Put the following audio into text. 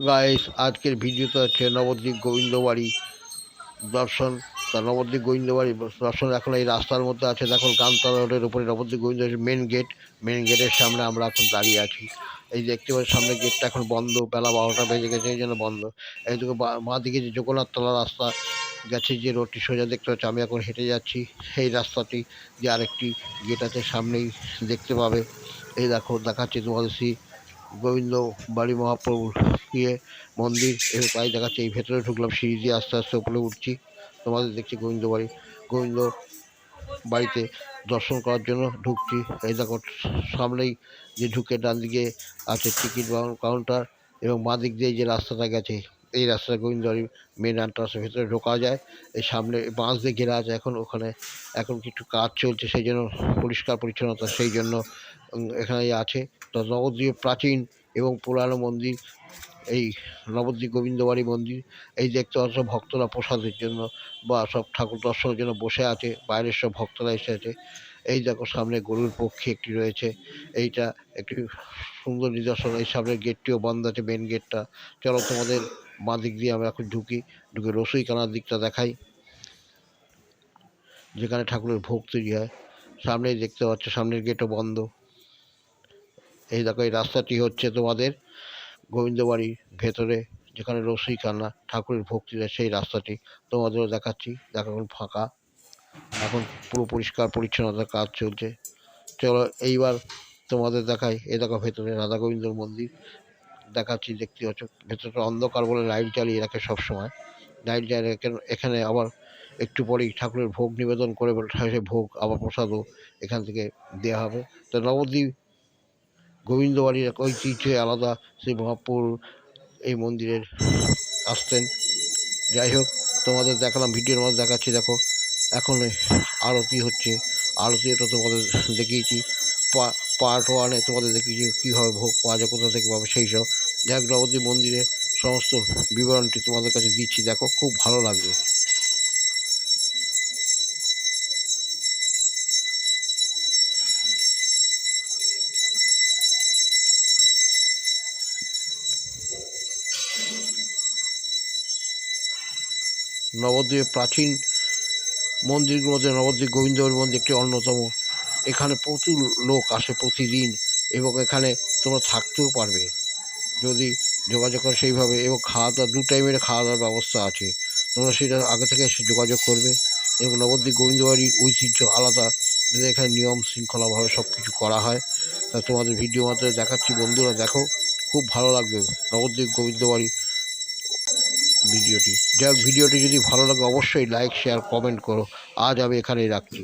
Guys আজকের ভিডিওটা হচ্ছে নবদ্বীপ গোবিন্দবাড়ি দর্শন। তা নবদ্বীপ গোবিন্দবাড়ি দর্শন এখন এই রাস্তার মধ্যে আছে। দেখুন কামতলা রোডের উপরে Nabadwip Gobinda main gate main গেটের সামনে আমরা এখন দাঁড়িয়ে আছি। এই দেখতে পাচ্ছি সামনে গেটটা এখন বন্ধ। বেলা বারোটা বেজে গেছে, এই জন্য বন্ধ। এইদিকে বাঁ দিকে যে জগন্নাথ তলা রাস্তা গেছে, যে রোডটি সোজা দেখতে পাচ্ছি আমি এখন হেঁটে যাচ্ছি। এই রাস্তাটি যে আরেকটি গেট আছে, সামনেই দেখতে পাবে। এই দেখো, দেখাচ্ছি তোমাদের শ্রী গোবিন্দ বাড়ি মহাপ্রভুর গিয়ে মন্দির এর পায়ে দেখাচ্ছে, এই ভেতরে ঢুকলাম, সিঁড়ি দিয়ে আস্তে আস্তে উপরে উঠছি। তোমাদের দেখছি গোবিন্দ বাড়ি। গোবিন্দ বাড়িতে দর্শন করার জন্য ঢুকছি। এই দেখো, সামনেই যে ঢুকে ডান দিকে আছে টিকিট কাউন্টার এবং বাঁ দিক দিয়ে যে রাস্তাটা গেছে এই রাস্তাটা গোবিন্দ মেন এন্ট্রান্সের ভিতরে ঢোকা যায়। এই সামনে বাঁশ দিয়ে ঘেরা আছে এখন, ওখানে এখন কিছু কাজ চলছে, সেই জন্য পরিষ্কার পরিচ্ছন্নতা, সেই জন্য এখানে আছে। তো নবদ্বীপ প্রাচীন এবং পুরানো মন্দির, এই নবদ্বীপ গোবিন্দবাড়ি মন্দির, এই দেখতে পাচ্ছ ভক্তরা প্রসাদের জন্য বা সব ঠাকুর দর্শনের জন্য বসে আছে, বাইরের সব ভক্তরা এসে আছে। এই দেখো সামনে গরুর পক্ষী একটি রয়েছে, এইটা একটি সুন্দর নিদর্শন, এই সামনের গেটটিও বন্ধ আছে মেন গেটটা চলো তোমাদের বাঁ দিক দিয়ে আমরা এখন ঢুকি, ঢুকে রসুই কানার দিকটা দেখাই, যেখানে ঠাকুরের ভোগ তৈরি হয়। সামনেই দেখতে পাচ্ছ, সামনের গেটও বন্ধ। এই দেখো, এই রাস্তাটি হচ্ছে তোমাদের গোবিন্দবাড়ির ভেতরে, যেখানে রসই কান্না ঠাকুরের ভক্তি সেই রাস্তাটি। তোমাদেরও দেখাচ্ছি, দেখো এখন ফাঁকা। এখন পুরো পরিষ্কার, পরিচ্ছন্নতার কাজ চলছে। চলো, এইবার তোমাদের দেখাই। এ দেখো, ভেতরে রাধা গোবিন্দর মন্দির। দেখাচ্ছি, দেখতে পাচ্ছ, ভেতরটা অন্ধকার বলে লাইট জ্বালিয়ে রাখে সবসময়। লাইট জ্বালিয়ে এখানে আবার একটু পরেই ঠাকুরের ভোগ নিবেদন করে সে ভোগ, আবার প্রসাদও এখান থেকে দেওয়া হবে। তো নবদ্বীপ, গোবিন্দবাড়ির এক ঐতিহ্য আলাদা শ্রী মহাপুর এই মন্দিরের আসতেন। যাই হোক, তোমাদের দেখালাম, ভিডিওর মধ্যে দেখাচ্ছি, দেখো, এখন আরতি হচ্ছে। আরতি এটা তোমাদের দেখিয়েছি। পার্ট ওয়ানে তোমাদের দেখিয়েছি কীভাবে ভোগ পাওয়া যায়, কোথা থেকে পাবে সেই সব। যাই নবদ্বীপ মন্দিরের সমস্ত বিবরণটি তোমাদের কাছে দিচ্ছি। দেখো, খুব ভালো লাগবে। নবদ্বীপের প্রাচীন মন্দিরগুলোতে নবদ্বীপ গোবিন্দর মন্দির একটি অন্যতম এখানে প্রচুর লোক আসে প্রতিদিন এবং এখানে তোমরা থাকতেও পারবে। যদি যোগাযোগ করে সেইভাবে এবং খাওয়া দাওয়া দু টাইমের খাওয়া দাওয়ার ব্যবস্থা আছে। তোমরা সেটা আগে থেকে এসে যোগাযোগ করবে এবং নবদ্বীপ গোবিন্দবাড়ির ঐতিহ্য আলাদা। এখানে নিয়ম শৃঙ্খলাভাবে সব কিছু করা হয়। তা তোমাদের ভিডিও মাধ্যমে দেখাচ্ছি। বন্ধুরা দেখো, খুব ভালো লাগবে নবদ্বীপ গোবিন্দবাড়ি ভিডিওটি। যাই ভিডিওটি যদি ভালো লাগে অবশ্যই লাইক শেয়ার কমেন্ট করো। আজ আমি এখানেই রাখছি।